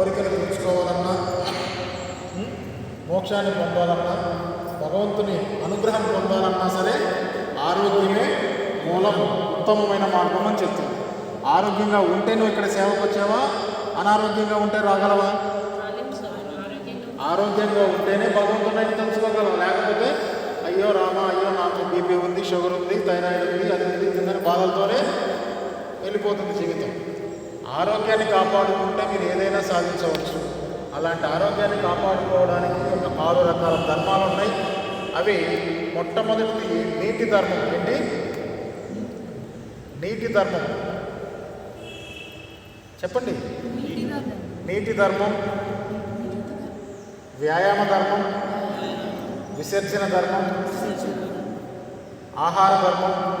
కోరికలు తీర్చుకోవాలన్నా మోక్షాన్ని పొందాలన్నా భగవంతుని అనుగ్రహం పొందాలన్నా సరే ఆరోగ్యమే మూలం ఉత్తమమైన మార్గం అని చెప్తుంది. ఆరోగ్యంగా ఉంటే నువ్వు ఇక్కడ సేవకు వచ్చావా? అనారోగ్యంగా ఉంటే రాగలవా? ఆరోగ్యంగా ఉంటేనే భగవంతుడిని తెలుసుకోగలం లేకపోతే అయ్యో రామా అయ్యో నాకు బీపీ ఉంది షుగర్ ఉంది థైరాయిడ్ ఉంది అది ఉంది తిందని బాధలతోనే వెళ్ళిపోతుంది జీవితం. ఆరోగ్యాన్ని కాపాడుకుంటే మీరు ఏదైనా సాధించవచ్చు. అలాంటి ఆరోగ్యాన్ని కాపాడుకోవడానికి ఒక ఆరు రకాల ధర్మాలు ఉన్నాయి. అవి మొట్టమొదటిది నీటి ధర్మం. ఏంటి? నీటి ధర్మం. చెప్పండి. నీటి ధర్మం. వ్యాయామ ధర్మం. విసర్జన ధర్మం. ఆహార ధర్మం.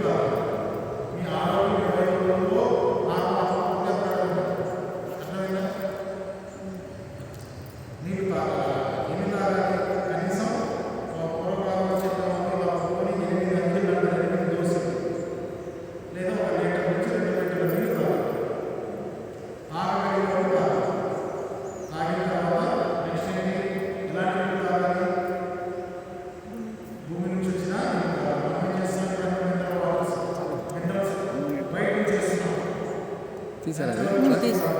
America. 再来